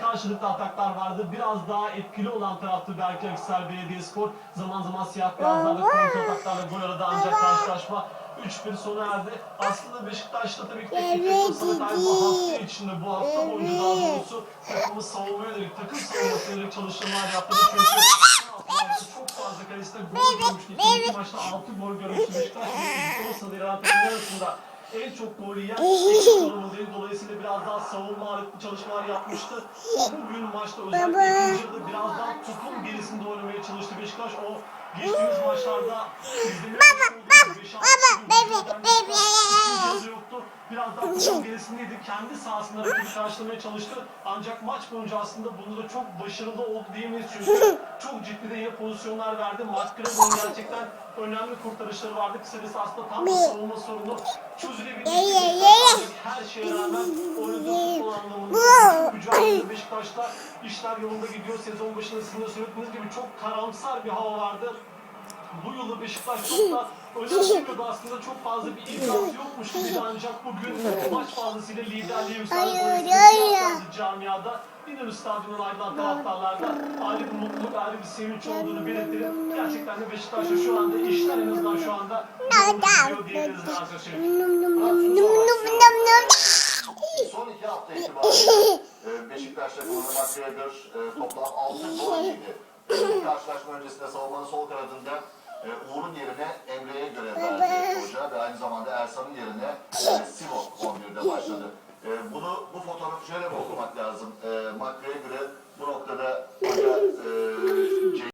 Karşılıklı ataklar vardı. Biraz daha etkili olan taraftı belki Akhisar Belediyespor. Zaman zaman siyah beyazlarla kontrol ataklarla gol aradı ancak karşılaşma 3-1 sona erdi. Aslında Beşiktaş'ta tabii ki teknik direktör Samet Aybaba hafta içinde bu hafta boyunca daha doğrusu takımı savunmaya yönelik, takım savunmasına yönelik çalışmalar yaptı. Çünkü çok fazla kalesinde gol görmüştü. İlk iki maçta 6 gol görmüştü Beşiktaş. ve Olsa da İran arasında en çok gol yiyen ekip biraz daha savunma ağırlıklı çalışmalar yapmıştı. Bugün maçta özellikle ikinci yarıda biraz daha topun gerisinde oynamaya çalıştı Beşiktaş. O geçtiğimiz maçlarda baba, baba, baba, yoktu. Biraz daha topun gerisindeydi. Kendi sahasında rakibi karşılamaya çalıştı. Ancak maç boyunca aslında bunda da çok başarılı oldu diyemeyiz çünkü çok ciddi de iyi pozisyonlar verdi. Maç Kredo'nun gerçekten önemli kurtarışları vardı. Kısacası aslında tam bir savunma sorunu şeye rağmen futbol anlamında mücadele Beşiktaş'ta işler yolunda gidiyor. Sezon başında sizin de söylediğiniz gibi çok karamsar bir hava vardı. Bu yılı Beşiktaş çok da önemsemiyordu aslında çok fazla bir iddiası yokmuş gibi ancak bugün maç fazlasıyla liderliğe. Dolayısıyla camiada İnönü Stadyumu'ndan ayrılan taraftarlarda ayrı bir mutluluk, ayrı bir sevinç olduğunu belirtelim. Gerçekten de Beşiktaş'ta şu anda işler en azından şu anda diyebiliriz arkadaşlar. Son Ee, Beşiktaş'la kullanım hakkıyadır. Ee, toplam 6 gol yedi. Karşılaşma öncesinde savunmanın sol kanadında e, Uğur'un yerine Emre'ye göre verdi hoca ve aynı zamanda Ersan'ın yerine e, Simo 11'de başladı. E, bunu bu fotoğrafı şöyle mi okumak lazım? Makro'ya